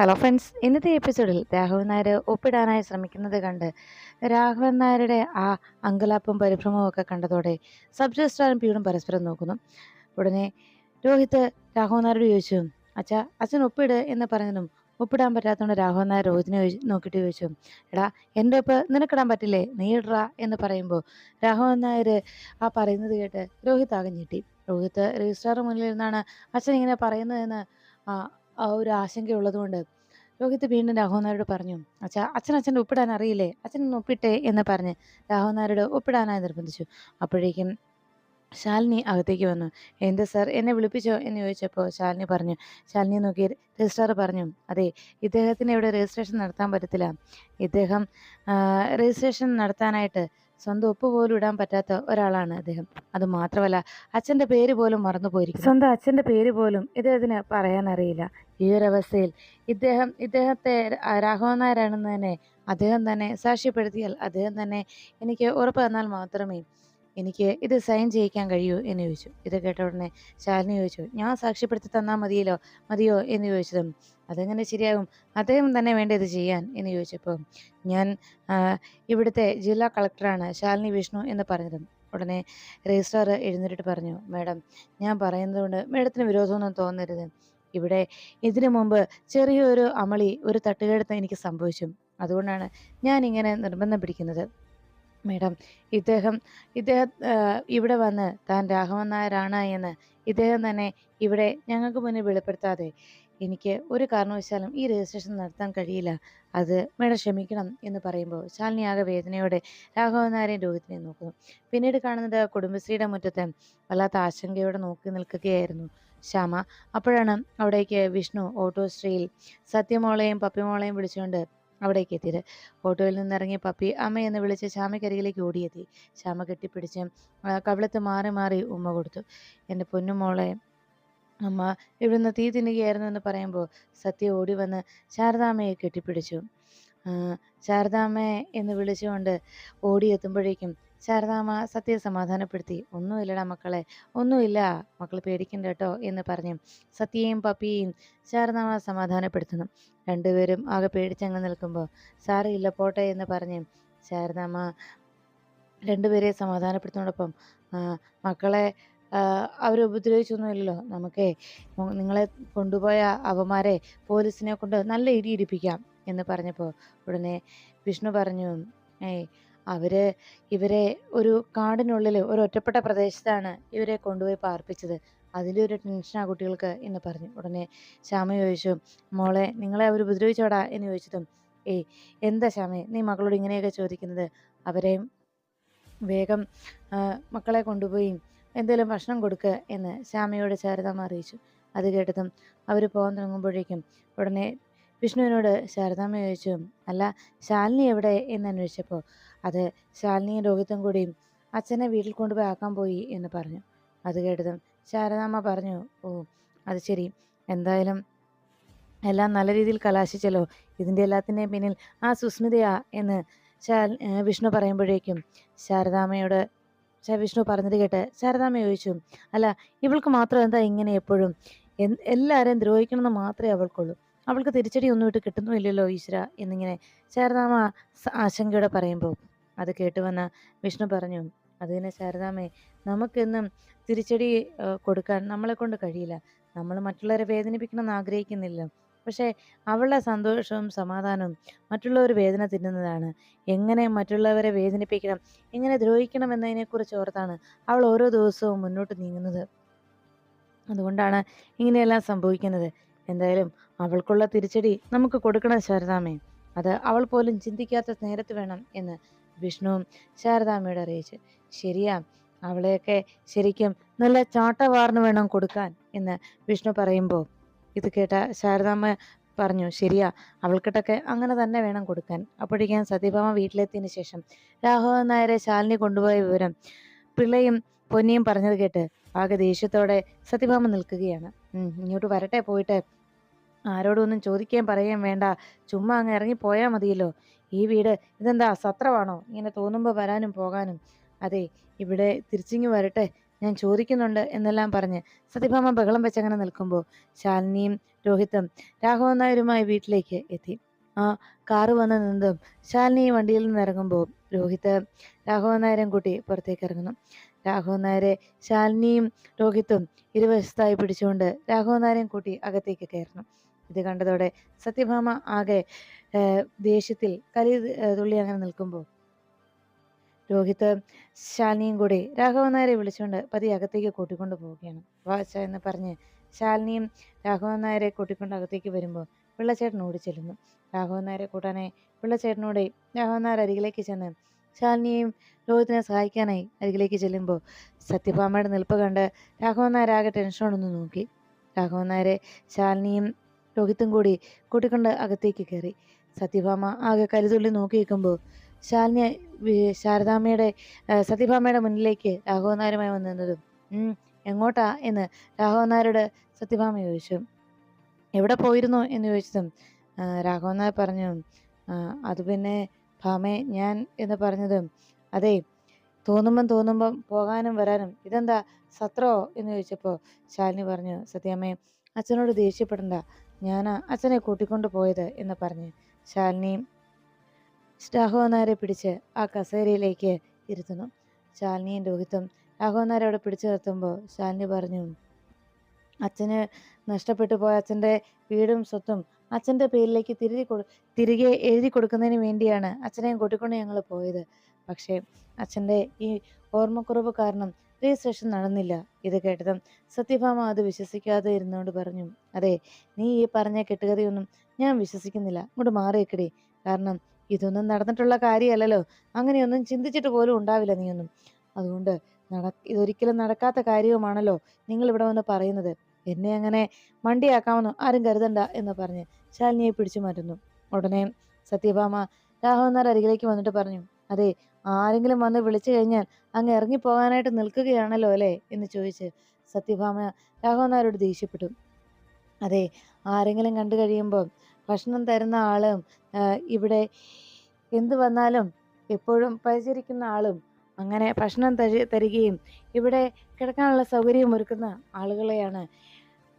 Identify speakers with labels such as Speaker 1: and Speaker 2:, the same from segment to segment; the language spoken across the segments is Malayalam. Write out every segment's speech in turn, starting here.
Speaker 1: ഹലോ ഫ്രണ്ട്സ് ഇന്നത്തെ എപ്പിസോഡിൽ രാഘവൻ നായർ ഒപ്പിടാനായി ശ്രമിക്കുന്നത് കണ്ട് രാഘവൻ നായരുടെ ആ അങ്കലാപ്പും പരിഭ്രമവും ഒക്കെ കണ്ടതോടെ സബ് രജിസ്ട്രാറും പിയൂണും പരസ്പരം നോക്കുന്നു. ഉടനെ രോഹിത് രാഘവൻ നായരോട് ചോദിച്ചു അച്ഛ അച്ഛൻ ഒപ്പിട് എന്ന് പറഞ്ഞതും ഒപ്പിടാൻ പറ്റാത്തതുകൊണ്ട് രാഘവൻ നായർ രോഹിതിനെ നോക്കിയിട്ട് ചോദിച്ചു എടാ എന്റെ ഒപ്പ് നിനക്കിടാൻ പറ്റില്ലേ? നീ എന്ന് പറയുമ്പോൾ രാഘവൻ നായർ ആ പറയുന്നത് കേട്ട് രോഹിത് ആകെ ഞെട്ടി. രോഹിത് രജിസ്ട്രാറിന് മുന്നിൽ നിന്നാണ് അച്ഛൻ ഇങ്ങനെ പറയുന്നതെന്ന് ആ ഒരു ആശങ്കയുള്ളതുകൊണ്ട് രോഹിത് വീണ്ടും രാഘവൻ പറഞ്ഞു അച്ഛാ അച്ഛൻ അച്ഛന്റെ ഒപ്പിടാൻ അറിയില്ലേ അച്ഛൻ ഒന്ന് ഒപ്പിട്ടേ? എന്ന് പറഞ്ഞ് രാഘവൻ ഒപ്പിടാനായി നിർബന്ധിച്ചു. അപ്പോഴേക്കും ശാലിനി അകത്തേക്ക് വന്നു. എന്ത് സർ എന്നെ വിളിപ്പിച്ചോ? എന്ന് ചോദിച്ചപ്പോൾ ശാലിനി പറഞ്ഞു. ശാലിനി നോക്കി രജിസ്ട്രാർ പറഞ്ഞു അതെ ഇദ്ദേഹത്തിന് ഇവിടെ രജിസ്ട്രേഷൻ നടത്താൻ പറ്റത്തില്ല. ഇദ്ദേഹം രജിസ്ട്രേഷൻ നടത്താനായിട്ട് സ്വന്തം ഒപ്പ് പോലും ഇടാൻ പറ്റാത്ത ഒരാളാണ് അദ്ദേഹം. അത് മാത്രമല്ല അച്ഛന്റെ പേര് പോലും മറന്നു പോയിരിക്കും സ്വന്തം അച്ഛന്റെ പേര് പോലും ഇദ്ദേഹത്തിന് പറയാനറിയില്ല. ഈ ഒരു അവസ്ഥയിൽ ഇദ്ദേഹം ഇദ്ദേഹത്തെ രാഘവൻ നായരാണെന്ന് തന്നെ അദ്ദേഹം തന്നെ സാക്ഷ്യപ്പെടുത്തിയാൽ അദ്ദേഹം തന്നെ എനിക്ക് ഉറപ്പ് തന്നാൽ മാത്രമേ എനിക്ക് ഇത് സൈൻ ചെയ്യിക്കാൻ കഴിയൂ എന്ന് ചോദിച്ചു. ഇത് കേട്ട ഉടനെ ശാലിനി ചോദിച്ചു ഞാൻ സാക്ഷ്യപ്പെടുത്തി തന്നാൽ മതിയല്ലോ? മതിയോ? എന്ന് ചോദിച്ചതും അതെങ്ങനെ ശരിയാകും? അദ്ദേഹം തന്നെ വേണ്ട ഇത് ചെയ്യാൻ എന്ന് ചോദിച്ചപ്പോൾ ഞാൻ ഇവിടുത്തെ ജില്ലാ കളക്ടറാണ് ശാലിനി വിഷ്ണു എന്ന് പറഞ്ഞിരുന്നു ഉടനെ രജിസ്ട്രാർ എഴുന്നേറ്റ് പറഞ്ഞു മാഡം ഞാൻ പറയുന്നത് കൊണ്ട് മാഡത്തിന് വിരോധമൊന്നും തോന്നരുത്. ഇവിടെ ഇതിനു മുമ്പ് ചെറിയൊരു അമളി ഒരു തട്ടുകേടുത്ത് എനിക്ക് സംഭവിച്ചു. അതുകൊണ്ടാണ് ഞാൻ ഇങ്ങനെ നിർബന്ധം പിടിക്കുന്നത്. മേഡം ഇദ്ദേഹം ഇദ്ദേഹം ഇവിടെ വന്ന് താൻ രാഘവൻ നായരാണ് എന്ന് ഇദ്ദേഹം തന്നെ ഇവിടെ ഞങ്ങൾക്ക് മുന്നിൽ വെളിപ്പെടുത്താതെ എനിക്ക് ഒരു കാരണവശാലും ഈ രജിസ്ട്രേഷൻ നടത്താൻ കഴിയില്ല. അത് മേഡം ക്ഷമിക്കണം എന്ന് പറയുമ്പോൾ ശാലിനി ആകെ വേദനയോടെ രാഘവൻ നായരെയും രോഹിതിനെ നോക്കുന്നു. പിന്നീട് കാണുന്നത് കുടുംബശ്രീയുടെ മുറ്റത്തെ വല്ലാത്ത ആശങ്കയോടെ നോക്കി നിൽക്കുകയായിരുന്നു ശ്യാമ. അപ്പോഴാണ് അവിടേക്ക് വിഷ്ണു ഓട്ടോശ്രീയിൽ സത്യമോളെയും പപ്പിമോളെയും വിളിച്ചുകൊണ്ട് അവിടേക്ക് എത്തിയത്. ഓട്ടോയിൽ നിന്നിറങ്ങിയ പപ്പി അമ്മ എന്ന് വിളിച്ച് ശ്യാമക്കരികിലേക്ക് ഓടിയെത്തി. ശ്യാമ കെട്ടിപ്പിടിച്ച് കവിളത്ത് മാറി മാറി ഉമ്മ കൊടുത്തു. എന്റെ പൊന്നുമോളെ അമ്മ ഇവിടുന്ന് തീ തിന്നുകയായിരുന്നു എന്ന് പറയുമ്പോൾ സത്യ ഓടി വന്ന് ശാരദാമ്മയെ കെട്ടിപ്പിടിച്ചു. ശാരദാമ്മയെ എന്ന് വിളിച്ചുകൊണ്ട് ഓടിയെത്തുമ്പോഴേക്കും ശാരദാമ്മ സത്യയെ സമാധാനപ്പെടുത്തി. ഒന്നുമില്ലടാ മക്കളെ ഒന്നുമില്ല മക്കൾ പേടിക്കണ്ട കേട്ടോ എന്ന് പറഞ്ഞു. സത്യയും പപ്പിയെയും ശാരദാമ്മ സമാധാനപ്പെടുത്തുന്നു. രണ്ടുപേരും ആകെ പേടിച്ചങ്ങ് നിൽക്കുമ്പോൾ സാരമില്ല പോട്ടെ എന്ന് പറഞ്ഞ് ശാരദാമ്മ രണ്ടുപേരെ സമാധാനപ്പെടുത്തുന്നതോടൊപ്പം മക്കളെ അവർ ഉപദ്രവിച്ചൊന്നുമില്ലല്ലോ. നമുക്കേ നിങ്ങളെ കൊണ്ടുപോയ അവന്മാരെ പോലീസിനെ കൊണ്ട് നല്ല ഇടി ഇടിപ്പിക്കാം എന്ന് പറഞ്ഞപ്പോൾ ഉടനെ വിഷ്ണു പറഞ്ഞു ഏയ് അവർ ഇവരെ ഒരു കാടിനുള്ളിൽ ഒരു ഒറ്റപ്പെട്ട പ്രദേശത്താണ് ഇവരെ കൊണ്ടുപോയി പാർപ്പിച്ചത്. അതിന്റെ ഒരു ടെൻഷനാണ് കുട്ടികൾക്ക് എന്ന് പറഞ്ഞു. ഉടനെ ശ്യാമ ചോദിച്ചു മോളെ നിങ്ങളെ അവർ ഉപദ്രവിച്ചോടാ? എന്ന് ചോദിച്ചതും ഏയ് എന്താ ശ്യാമേ നീ മകളോട് ഇങ്ങനെയൊക്കെ ചോദിക്കുന്നത്? അവരെ വേഗം മക്കളെ കൊണ്ടുപോയി എന്തെങ്കിലും ഭക്ഷണം കൊടുക്കുക എന്ന് ശ്യാമയോട് ശാരദാമ്മ അറിയിച്ചു. അത് കേട്ടതും അവർ പോകാൻ തുടങ്ങുമ്പോഴേക്കും ഉടനെ വിഷ്ണുവിനോട് ശാരദാമ്മ ചോദിച്ചു അല്ല ശാലിനി എവിടെ? എന്ന് അന്വേഷിച്ചപ്പോൾ അത് ശാലിനിയും രോഹിത്തും കൂടിയും അച്ഛനെ വീട്ടിൽ കൊണ്ടുപോയി ആക്കാൻ പോയി എന്ന് പറഞ്ഞു. അത് കേട്ടതും ശാരദാമ്മ പറഞ്ഞു ഓ അത് ശരി. എന്തായാലും എല്ലാം നല്ല രീതിയിൽ കലാശിച്ചല്ലോ. ഇതിന്റെ എല്ലാത്തിന്റെയും പിന്നിൽ ആ സുസ്മിതയാ എന്ന് ശാൽ വിഷ്ണു പറയുമ്പോഴേക്കും ശാരദാമ്മയോട് വിഷ്ണു പറഞ്ഞത് കേട്ട് ശാരദാമ്മ ചോദിച്ചു അല്ല ഇവൾക്ക് മാത്രം എന്താ ഇങ്ങനെ എപ്പോഴും? എല്ലാവരെയും ദ്രോഹിക്കണമെന്ന് മാത്രമേ അവൾക്കുള്ളൂ. അവൾക്ക് തിരിച്ചടി ഒന്നും ഇട്ട് കിട്ടുന്നുമില്ലല്ലോ ഈശ്വര എന്നിങ്ങനെ ശാരദാമ്മ ആശങ്കയോടെ പറയുമ്പോൾ അത് കേട്ടു വന്ന വിഷ്ണു പറഞ്ഞു അത് തന്നെ ശാരദാമ്മേ നമുക്കെന്നും തിരിച്ചടി കൊടുക്കാൻ നമ്മളെ കൊണ്ട് കഴിയില്ല. നമ്മൾ മറ്റുള്ളവരെ വേദനിപ്പിക്കണമെന്ന് ആഗ്രഹിക്കുന്നില്ല. പക്ഷേ അവളുടെ സന്തോഷവും സമാധാനവും മറ്റുള്ളവർ വേദന തിന്നുന്നതാണ്. എങ്ങനെ മറ്റുള്ളവരെ വേദനിപ്പിക്കണം എങ്ങനെ ദ്രോഹിക്കണം എന്നതിനെക്കുറിച്ച് ഓർത്താണ് അവൾ ഓരോ ദിവസവും മുന്നോട്ട് നീങ്ങുന്നത്. അതുകൊണ്ടാണ് ഇങ്ങനെയെല്ലാം സംഭവിക്കുന്നത്. എന്തായാലും അവൾക്കുള്ള തിരിച്ചടി നമുക്ക് കൊടുക്കണം ശാരദാമേ അത് അവൾ പോലും ചിന്തിക്കാത്ത നേരത്ത് വേണം എന്ന് വിഷ്ണുവും ശാരദാമ്മയോട് അറിയിച്ചു. ശരിയാ അവളെയൊക്കെ ശരിക്കും നല്ല ചാട്ടവാറിന് വേണം കൊടുക്കാൻ എന്ന് വിഷ്ണു പറയുമ്പോൾ ഇത് കേട്ട ശാരദാമ്മ പറഞ്ഞു ശരിയാ അവൾക്കിട്ടൊക്കെ അങ്ങനെ തന്നെ വേണം കൊടുക്കാൻ. അപ്പോഴേക്കും സത്യഭാമ വീട്ടിലെത്തിയതിന് ശേഷം രാഘവൻ നായരെ ശാലിനി കൊണ്ടുപോയ വിവരം പിള്ളയും പൊന്നിയും പറഞ്ഞത് കേട്ട് ആകെ ദേഷ്യത്തോടെ സത്യഭാമ നിൽക്കുകയാണ്. ഇങ്ങോട്ട് വരട്ടെ പോയിട്ട്. ആരോടും ഒന്നും ചോദിക്കുകയും പറയുകയും വേണ്ട. ചുമ്മാ അങ്ങ് ഇറങ്ങി പോയാൽ മതിയല്ലോ. ഈ വീട് ഇതെന്താ സത്രമാണോ ഇങ്ങനെ തോന്നുമ്പോൾ വരാനും പോകാനും. അതെ ഇവിടെ തിരിച്ചിങ്ങ് വരട്ടെ. ഞാൻ ചോദിക്കുന്നുണ്ട് എന്നെല്ലാം പറഞ്ഞ് സത്യഭാമ ബഹളം വെച്ചങ്ങനെ നിൽക്കുമ്പോൾ ശാലിനിയും രോഹിത്തും രാഘവൻ നായരുമായി വീട്ടിലേക്ക് എത്തി. ആ കാറ് വന്ന് നിന്നതും ശാലിനി വണ്ടിയിൽ നിന്ന് ഇറങ്ങുമ്പോൾ രോഹിത് രാഘവൻ നായരും കൂട്ടി പുറത്തേക്ക് ഇറങ്ങുന്നു. രാഘവൻ നായരെ ശാലിനിയും രോഹിത്തും ഇരുവശത്തായി പിടിച്ചുകൊണ്ട് രാഘവൻ നായരെയും കൂട്ടി അകത്തേക്ക് കയറുന്നു. ഇത് കണ്ടതോടെ സത്യഭാമ ആകെ ദേഷ്യത്തിൽ കലി തുള്ളി അങ്ങനെ നിൽക്കുമ്പോൾ രോഹിത്ത് ശാലിനിയും കൂടി രാഘവൻ നായരെ വിളിച്ചുകൊണ്ട് പതി അകത്തേക്ക് കൂട്ടിക്കൊണ്ട് പോവുകയാണ്. വാച്ച എന്ന് പറഞ്ഞ് ശാലിനിയും രാഘവൻ നായരെ കൂട്ടിക്കൊണ്ട് അകത്തേക്ക് വരുമ്പോൾ പിള്ളച്ചേട്ടൻ ഓടി ചെല്ലുന്നു. രാഘവൻ നായരെ കൂട്ടാനായി പിള്ളച്ചേട്ടനോടെ രാഘവൻ നായർ അരികിലേക്ക് ചെന്ന് ശാലിനിയെയും രോഹിത്തിനെ സഹായിക്കാനായി അരികിലേക്ക് ചെല്ലുമ്പോൾ സത്യഭാമയുടെ നിൽപ്പ് കണ്ട് രാഘവൻ നായർ ആകെ ടെൻഷനോടൊന്ന് നോക്കി. രാഘവൻ നായരെ ശാലിനിയും രോഹിത്തും കൂടി കൂട്ടിക്കൊണ്ട് അകത്തേക്ക് കയറി. സത്യഭാമ ആകെ കരുതുള്ളി നോക്കി നിൽക്കുമ്പോൾ ശാലിനി ശാരദാമ്മയുടെ സത്യഭാമയുടെ മുന്നിലേക്ക് രാഘവൻ നായരുമായി വന്നു നിന്നതും "ഉം, എങ്ങോട്ടാ എന്ന് രാഘവൻ സത്യഭാമ ചോദിച്ചു. എവിടെ പോയിരുന്നു എന്ന് ചോദിച്ചതും രാഘവൻ നായർ പറഞ്ഞു "ആ, അത് പിന്നെ ഭാമേ ഞാൻ എന്ന് പറഞ്ഞതും അതെ തോന്നുമ്പം തോന്നുമ്പം പോകാനും വരാനും ഇതെന്താ സത്രോ എന്ന് ചോദിച്ചപ്പോൾ ശാലിനി പറഞ്ഞു സത്യാമ്മേ അച്ഛനോട് ദേഷ്യപ്പെടണ്ട ഞാനാ അച്ഛനെ കൂട്ടിക്കൊണ്ട് പോയത് എന്ന് പറഞ്ഞ് ശാലിനി രാഘവൻ നായരെ പിടിച്ച് ആ കസേരയിലേക്ക് ഇരുത്തുന്നു. ശാലിനിയും രോഹിത്തും രാഘവനാരെ അവിടെ പിടിച്ചു നിർത്തുമ്പോൾ ശാലിനി പറഞ്ഞു അച്ഛന് നഷ്ടപ്പെട്ടു പോയ അച്ഛന്റെ വീടും സ്വത്തും അച്ഛന്റെ പേരിലേക്ക് തിരികെ കൊടു തിരികെ എഴുതി കൊടുക്കുന്നതിന് വേണ്ടിയാണ് അച്ഛനെയും കൂട്ടിക്കൊണ്ട് ഞങ്ങൾ പോയത്. പക്ഷേ അച്ഛന്റെ ഈ ഓർമ്മക്കുറവ് കാരണം രജിസ്ട്രേഷൻ നടന്നില്ല. ഇത് കേട്ടതും സത്യഭാമ അത് വിശ്വസിക്കാതെ ഇരുന്നുകൊണ്ട് പറഞ്ഞു അതെ നീ ഈ പറഞ്ഞ കെട്ടുകഥയൊന്നും ഞാൻ വിശ്വസിക്കുന്നില്ല. ഇങ്ങോട്ട് മാറിയേക്കടി. കാരണം ഇതൊന്നും നടന്നിട്ടുള്ള കാര്യമല്ലല്ലോ. അങ്ങനെയൊന്നും ചിന്തിച്ചിട്ട് പോലും ഉണ്ടാവില്ല നീയൊന്നും. അതുകൊണ്ട് നട ഇതൊരിക്കലും നടക്കാത്ത കാര്യവുമാണല്ലോ നിങ്ങൾ ഇവിടെ വന്ന് പറയുന്നത്. എന്നെ അങ്ങനെ മണ്ടിയാക്കാമെന്ന് ആരും കരുതണ്ട എന്ന് പറഞ്ഞ് ശാലിനിയെ പിടിച്ചു മാറ്റുന്നു. ഉടനെ സത്യഭാമ രാഘവൻ നായർ അരികിലേക്ക് വന്നിട്ട് പറഞ്ഞു അതെ ആരെങ്കിലും വന്ന് വിളിച്ചു കഴിഞ്ഞാൽ അങ്ങ് ഇറങ്ങിപ്പോകാനായിട്ട് നിൽക്കുകയാണല്ലോ അല്ലേ? എന്ന് ചോദിച്ച് സത്യഭാമ രാഘവൻ നായരോട് ദേഷ്യപ്പെട്ടു. അതെ ആരെങ്കിലും കണ്ടു കഴിയുമ്പോൾ ഭക്ഷണം തരുന്ന ആളും ഇവിടെ എന്തു വന്നാലും എപ്പോഴും പരിചരിക്കുന്ന ആളും അങ്ങനെ ഭക്ഷണം തരി തരികയും ഇവിടെ കിടക്കാനുള്ള സൗകര്യം ഒരുക്കുന്ന ആളുകളെയാണ്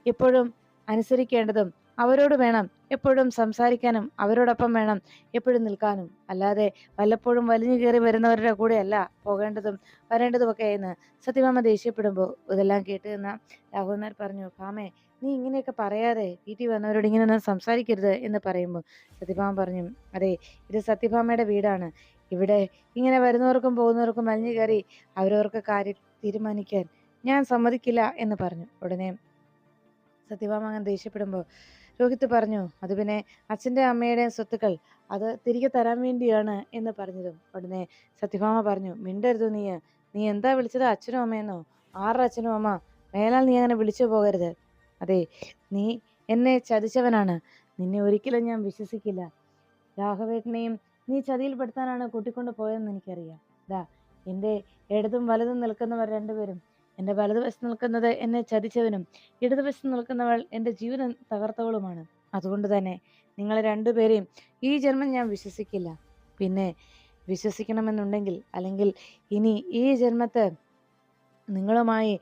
Speaker 1: എപ്പോഴും അനുസരിക്കേണ്ടതും. അവരോട് വേണം. എപ്പോഴും സംസാരിക്കാനും അവരോടൊപ്പം വേണം എപ്പോഴും നിൽക്കാനും. അല്ലാതെ വല്ലപ്പോഴും വലിഞ്ഞു കയറി വരുന്നവരുടെ കൂടെയല്ല പോകേണ്ടതും വരേണ്ടതുമൊക്കെ എന്ന് സത്യഭാമ ദേഷ്യപ്പെടുമ്പോൾ ഇതെല്ലാം കേട്ട് നിന്ന രാഘവനാർ പറഞ്ഞു ഭാമേ നീ ഇങ്ങനെയൊക്കെ പറയാതെ വീട്ടിൽ വന്നവരോട് ഇങ്ങനെയൊന്നും സംസാരിക്കരുത് എന്ന് പറയുമ്പോൾ സത്യഭാമ പറഞ്ഞു അതെ ഇത് സത്യഭാമയുടെ വീടാണ്. ഇവിടെ ഇങ്ങനെ വരുന്നവർക്കും പോകുന്നവർക്കും വലിഞ്ഞു കയറി അവരവർക്ക് കാര്യം തീരുമാനിക്കാൻ ഞാൻ സമ്മതിക്കില്ല എന്ന് പറഞ്ഞു. ഉടനെ സത്യഭാമ അങ്ങനെ ദേഷ്യപ്പെടുമ്പോൾ രോഹിത് പറഞ്ഞു അത് പിന്നെ അച്ഛന്റെ അമ്മയുടെ സ്വത്തുക്കൾ. അത് തിരികെ തരാൻ വേണ്ടിയാണ് എന്ന് പറഞ്ഞതും. ഉടനെ സത്യഭാമ പറഞ്ഞു മിണ്ടരുത് നീ നീ എന്താ വിളിച്ചത് അച്ഛനും അമ്മയെന്നോ? ആറ് അച്ഛനും അമ്മ? മേലാൽ നീ അങ്ങനെ വിളിച്ചു പോകരുത്. അതെ നീ എന്നെ ചതിച്ചവനാണ്. നിന്നെ ഒരിക്കലും ഞാൻ വിശ്വസിക്കില്ല. രാഘവേട്ടനെയും നീ ചതിയിൽപ്പെടുത്താനാണ് കൂട്ടിക്കൊണ്ട് പോയതെന്ന് എനിക്കറിയാം. ദാ എന്റെ ഇടതും വലതും നിൽക്കുന്നവർ രണ്ടുപേരും എന്റെ വലതുവശത്ത് നിൽക്കുന്നത് എന്നെ ചതിച്ചവനും ഇടതുവശത്ത് നിൽക്കുന്നവൾ എന്റെ ജീവനം തകർത്തവളുമാണ്. അതുകൊണ്ട് തന്നെ നിങ്ങളെ രണ്ടുപേരെയും ഈ ജന്മം ഞാൻ വിശ്വസിക്കില്ല. പിന്നെ വിശ്വസിക്കണമെന്നുണ്ടെങ്കിൽ അല്ലെങ്കിൽ ഇനി ഈ ജന്മത്ത് നിങ്ങളുമായി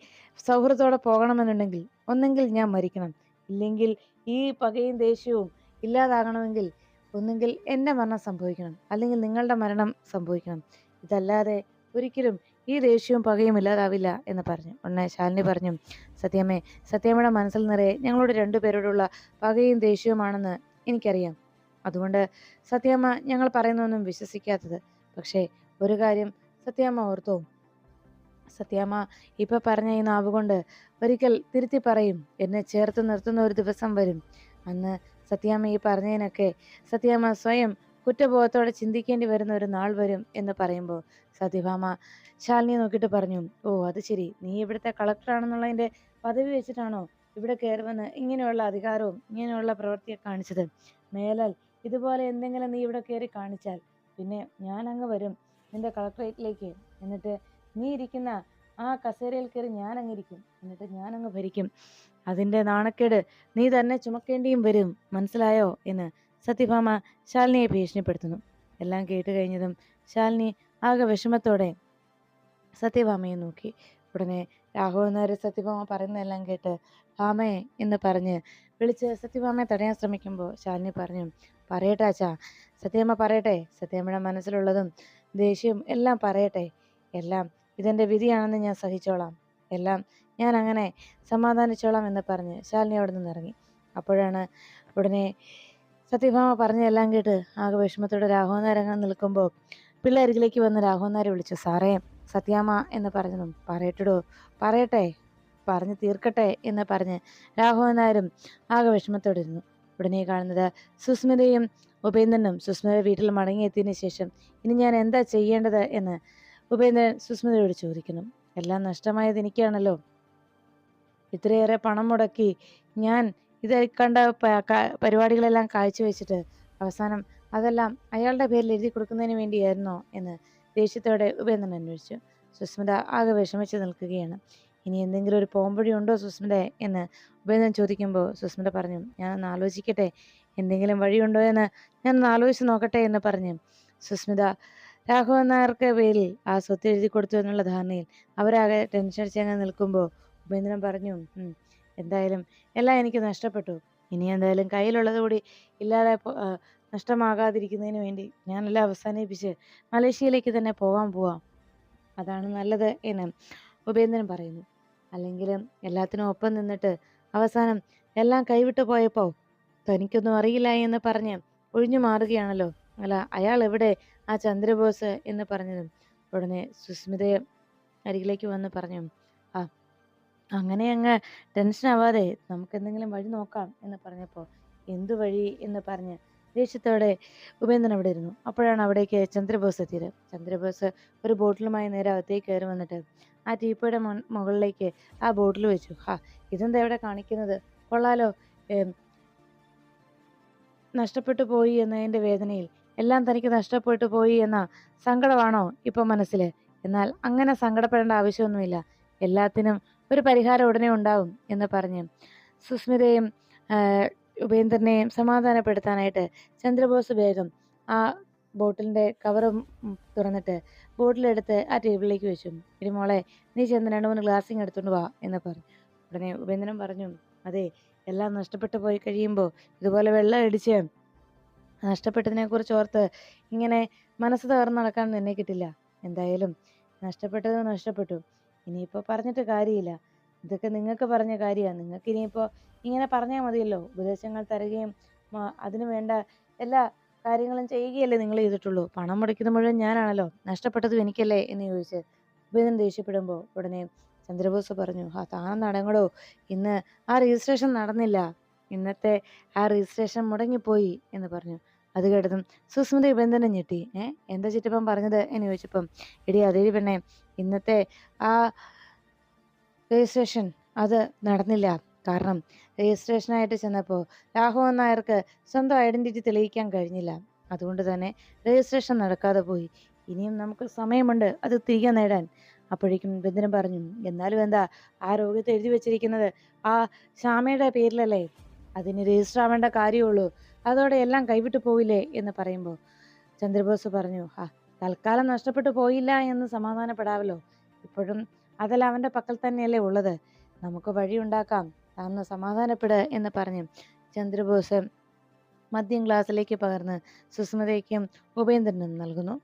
Speaker 1: സൗഹൃദത്തോടെ പോകണമെന്നുണ്ടെങ്കിൽ ഒന്നെങ്കിൽ ഞാൻ മരിക്കണം. ഇല്ലെങ്കിൽ ഈ പകയും ദേഷ്യവും ഇല്ലാതാകണമെങ്കിൽ ഒന്നെങ്കിൽ എന്റെ മരണം സംഭവിക്കണം. അല്ലെങ്കിൽ നിങ്ങളുടെ മരണം സംഭവിക്കണം. ഇതല്ലാതെ ഒരിക്കലും ഈ ദേഷ്യവും പകയും ഇല്ലാതാവില്ല എന്ന് പറഞ്ഞു. ഉടനെ ശാലിനി പറഞ്ഞു സത്യമേ സത്യമ്മയുടെ മനസ്സിൽ നിറയെ ഞങ്ങളോട് രണ്ടുപേരോടുള്ള പകയും ദേഷ്യവുമാണെന്ന് എനിക്കറിയാം. അതുകൊണ്ട് സത്യമ്മ ഞങ്ങൾ പറയുന്നൊന്നും വിശ്വസിക്കാത്തത്. പക്ഷേ ഒരു കാര്യം സത്യമ്മ ഓർത്തോ. സത്യമ്മ ഇപ്പൊ പറഞ്ഞ ഈ നാവുകൊണ്ട് ഒരിക്കൽ തിരുത്തി പറയും എന്നെ ചേർത്ത് നിർത്തുന്ന ഒരു ദിവസം വരും. അന്ന് സത്യാമ്മ ഈ പറഞ്ഞതിനൊക്കെ സത്യാമ്മ സ്വയം കുറ്റബോധത്തോടെ ചിന്തിക്കേണ്ടി വരുന്ന ഒരു നാൾ വരും എന്ന് പറയുമ്പോൾ സത്യഭാമ ശാലിനിയെ നോക്കിയിട്ട് പറഞ്ഞു ഓ അത് ശരി. നീ ഇവിടുത്തെ കളക്ടറാണെന്നുള്ളതിന്റെ പദവി വെച്ചിട്ടാണോ ഇവിടെ കയറി വന്ന് ഇങ്ങനെയുള്ള അധികാരവും ഇങ്ങനെയുള്ള പ്രവൃത്തിയൊക്കെ കാണിച്ചത്? മേലാൽ ഇതുപോലെ എന്തെങ്കിലും നീ ഇവിടെ കയറി കാണിച്ചാൽ പിന്നെ ഞാൻ അങ്ങ് വരും നിന്റെ കളക്ടറേറ്റിലേക്ക് എന്നിട്ട് നീ ഇരിക്കുന്ന ആ കസേരയിൽ കയറി ഞാൻ അങ്ങിരിക്കും എന്നിട്ട് ഞാൻ അങ്ങ് ഭരിക്കും. അതിന്റെ നാണക്കേട് നീ തന്നെ ചുമക്കേണ്ടിയും വരും. മനസ്സിലായോ? എന്ന് സത്യഭാമ ശാലിനിയെ ഭീഷണിപ്പെടുത്തുന്നു. എല്ലാം കേട്ട് കഴിഞ്ഞതും ശാലിനി ആകെ വിഷമത്തോടെ സത്യഭാമയെ നോക്കി. ഉടനെ രാഘവൻ നേരെ സത്യഭാമ പറയുന്നതെല്ലാം കേട്ട് ഭാമയെ എന്ന് പറഞ്ഞ് വിളിച്ച് സത്യഭാമയെ തടയാൻ ശ്രമിക്കുമ്പോൾ ശാലിനി പറഞ്ഞു പറയട്ടെ അച്ഛാ സത്യമ്മ പറയട്ടെ. സത്യമ്മയുടെ മനസ്സിലുള്ളതും ദേഷ്യവും എല്ലാം പറയട്ടെ. എല്ലാം ഇതെന്റെ വിധിയാണെന്ന് ഞാൻ സഹിച്ചോളാം. എല്ലാം ഞാൻ അങ്ങനെ സമാധാനിച്ചോളാം എന്ന് പറഞ്ഞ് ശാലിനി അവിടെ നിന്ന് ഇറങ്ങി. അപ്പോഴാണ് ഉടനെ സത്യഭാമ പറഞ്ഞതെല്ലാം കേട്ട് ആകെ വിഷമത്തോടെ രാഘവനാരങ്ങൾ നിൽക്കുമ്പോൾ നിൽക്കുമ്പോൾ പിള്ളേരികിലേക്ക് വന്ന് രാഘവനാരെ വിളിച്ചു സാറേ സത്യാമ്മ എന്ന് പറഞ്ഞതും പറയട്ടെടോ പറയട്ടെ പറഞ്ഞു തീർക്കട്ടെ എന്ന് പറഞ്ഞ് രാഘവനാരും ആകെ വിഷമത്തോടെ ഇരുന്നു. ഉടനെ കാണുന്നത് സുസ്മിതയും ഉപേന്ദ്രനും സുസ്മിത വീട്ടിൽ മടങ്ങിയെത്തിയതിനു ശേഷം ഇനി ഞാൻ എന്താ ചെയ്യേണ്ടത്? എന്ന് ഉപേന്ദ്രൻ സുസ്മിതയോട് ചോദിക്കുന്നു. എല്ലാം നഷ്ടമായത് എനിക്കാണല്ലോ. ഇത്രയേറെ പണം മുടക്കി ഞാൻ ഇത് കണ്ട പരിപാടികളെല്ലാം കാഴ്ചവെച്ചിട്ട് അവസാനം അതെല്ലാം അയാളുടെ പേരിൽ എഴുതി കൊടുക്കുന്നതിന് വേണ്ടിയായിരുന്നോ എന്ന് ദേഷ്യത്തോടെ ഉപേന്ദ്രൻ അന്വേഷിച്ചു. സുസ്മിത ആകെ വിഷമിച്ച് നിൽക്കുകയാണ്. ഇനി എന്തെങ്കിലും ഒരു പോംപൊഴി ഉണ്ടോ സുസ്മിത എന്ന് ഉപേന്ദ്രൻ ചോദിക്കുമ്പോൾ സുസ്മിത പറഞ്ഞു ഞാനൊന്ന് ആലോചിക്കട്ടെ എന്തെങ്കിലും വഴിയുണ്ടോ എന്ന് ഞാനൊന്ന് ആലോചിച്ച് നോക്കട്ടെ എന്ന് പറഞ്ഞു. സുസ്മിത രാഘവൻ നായർക്ക് പേരിൽ ആ സ്വത്ത് എഴുതി കൊടുത്തു എന്നുള്ള ധാരണയിൽ അവരാകെ ടെൻഷൻ അടിച്ചങ്ങനെ നിൽക്കുമ്പോൾ ഉപേന്ദ്രൻ പറഞ്ഞു "ഉം, എന്തായാലും എല്ലാം എനിക്ക് നഷ്ടപ്പെട്ടു. ഇനി എന്തായാലും കയ്യിലുള്ളത് കൂടി ഇല്ലാതെ നഷ്ടമാകാതിരിക്കുന്നതിന് വേണ്ടി ഞാനെല്ലാം അവസാനിപ്പിച്ച് മലേഷ്യയിലേക്ക് തന്നെ പോകാൻ പോവാം. അതാണ് നല്ലത് എന്ന് ഉപേന്ദ്രൻ പറയുന്നു. അല്ലെങ്കിലും എല്ലാത്തിനും ഒപ്പം നിന്നിട്ട് അവസാനം എല്ലാം കൈവിട്ടു പോയപ്പോൾ തനിക്കൊന്നും അറിയില്ല എന്ന് പറഞ്ഞ് ഒഴിഞ്ഞു മാറുകയാണല്ലോ. അല്ല അയാൾ എവിടെ? ആ ചന്ദ്രബോസ് എന്ന് പറഞ്ഞതും ഉടനെ സുസ്മിതയെ അരികിലേക്ക് വന്ന് പറഞ്ഞു. അങ്ങനെ അങ്ങ് ടെൻഷൻ ആവാതെ നമുക്ക് എന്തെങ്കിലും വഴി നോക്കാം എന്ന് പറഞ്ഞപ്പോൾ എന്തു വഴി എന്ന് പറഞ്ഞ് ദേഷ്യത്തോടെ ഉപേന്ദ്രൻ അവിടെ ഇരുന്നു. അപ്പോഴാണ് അവിടേക്ക് ചന്ദ്രബോസ് എത്തിയത്. ചന്ദ്രബോസ് ഒരു ബോട്ടിലുമായി നേരെ അകത്തേക്ക് കയറി വന്നിട്ട് ആ ടീപ്പയുടെ മുകളിലേക്ക് ആ ബോട്ടിൽ വെച്ചു. ഹാ ഇതെന്താ ഇവിടെ കാണിക്കുന്നത്? കൊള്ളാലോ. നഷ്ടപ്പെട്ടു പോയി എന്നതിന്റെ വേദനയിൽ. എല്ലാം തനിക്ക് നഷ്ടപ്പെട്ടു പോയി എന്ന സങ്കടമാണോ ഇപ്പം മനസ്സിൽ? എന്നാൽ അങ്ങനെ സങ്കടപ്പെടേണ്ട ആവശ്യമൊന്നുമില്ല. എല്ലാത്തിനും ഒരു പരിഹാരം ഉടനെ ഉണ്ടാവും എന്ന് പറഞ്ഞ് സുസ്മിതയും ഉപേന്ദ്രനെയും സമാധാനപ്പെടുത്താനായിട്ട് ചന്ദ്രബോസ് വേഗം ആ ബോട്ടിലിന്റെ കവറും തുറന്നിട്ട് ബോട്ടിലെടുത്ത് ആ ടേബിളിലേക്ക് വെച്ചു. ഇനി മോളെ നീ ചെന്ന് രണ്ട് മൂന്ന് ഗ്ലാസിങ് എടുത്തുകൊണ്ട് വാ എന്ന് പറഞ്ഞു. ഉടനെ ഉപേന്ദ്രൻ പറഞ്ഞു അതെ എല്ലാം നഷ്ടപ്പെട്ടു പോയി കഴിയുമ്പോൾ ഇതുപോലെ വെള്ളം അടിച്ച് നഷ്ടപ്പെട്ടതിനെ കുറിച്ച് ഓർത്ത് ഇങ്ങനെ മനസ്സ് തകർന്ന് നടക്കാൻ തന്നെ കിട്ടില്ല. എന്തായാലും നഷ്ടപ്പെട്ടത് നഷ്ടപ്പെട്ടു. ഇനിയിപ്പോൾ പറഞ്ഞിട്ട് കാര്യമില്ല. ഇതൊക്കെ നിങ്ങൾക്ക് പറഞ്ഞ കാര്യമാണ് നിങ്ങൾക്ക് ഇനിയിപ്പോൾ ഇങ്ങനെ പറഞ്ഞാൽ മതിയല്ലോ. ഉപദേശങ്ങൾ തരികയും അതിന് വേണ്ട എല്ലാ കാര്യങ്ങളും ചെയ്യുകയല്ലേ നിങ്ങൾ ചെയ്തിട്ടുള്ളൂ. പണം മുടക്കുന്നത് മുഴുവൻ ഞാനാണല്ലോ. നഷ്ടപ്പെട്ടതും എനിക്കല്ലേ എന്ന് ചോദിച്ച് ഉപേന്ദ്രൻ ദേഷ്യപ്പെടുമ്പോൾ ഉടനെ ചന്ദ്രബോസ് പറഞ്ഞു ആ താൻ നടങ്ങടോ. ഇന്ന് ആ രജിസ്ട്രേഷൻ നടന്നില്ല. ഇന്നത്തെ ആ രജിസ്ട്രേഷൻ മുടങ്ങിപ്പോയി എന്ന് പറഞ്ഞു. അത് കേട്ടതും സുസ്മിത തന്നെ ഞെട്ടി. ഏ? എന്താ ചിറ്റപ്പം പറഞ്ഞത്? എന്ന് ചോദിച്ചപ്പം എടി അതേ പെണ്ണെ ഇന്നത്തെ ആ രജിസ്ട്രേഷൻ അത് നടന്നില്ല. കാരണം രജിസ്ട്രേഷനായിട്ട് ചെന്നപ്പോൾ രാഘവൻ നായർക്ക് സ്വന്തം ഐഡന്റിറ്റി തെളിയിക്കാൻ കഴിഞ്ഞില്ല. അതുകൊണ്ട് തന്നെ രജിസ്ട്രേഷൻ നടക്കാതെ പോയി. ഇനിയും നമുക്ക് സമയമുണ്ട് അത് തിരികെ നേടാൻ. അപ്പോഴേക്കും ബന്ധനം പറഞ്ഞു എന്നാലും എന്താ ആ രോഗത്തെ എഴുതി വെച്ചിരിക്കുന്നത് ആ ശ്യാമയുടെ പേരിലല്ലേ? അതിന് രജിസ്റ്റർ ആവേണ്ട കാര്യമുള്ളൂ അതോടെ എല്ലാം കൈവിട്ടു പോയില്ലേ എന്ന് പറയുമ്പോൾ ചന്ദ്രബോസ് പറഞ്ഞു ആ തൽക്കാലം നഷ്ടപ്പെട്ടു പോയില്ല എന്ന് സമാധാനപ്പെടാവല്ലോ. ഇപ്പോഴും അതെല്ലാം അവന്റെ പക്കൽ തന്നെയല്ലേ ഉള്ളത്. നമുക്ക് വഴിയുണ്ടാക്കാം താന്ന് സമാധാനപ്പെട് എന്ന് പറഞ്ഞു. ചന്ദ്രബോസ് മദ്യം ഗ്ലാസ്സിലേക്ക് പകർന്ന് സുസ്മിതയ്ക്കും ഉപേന്ദ്രനും നൽകുന്നു.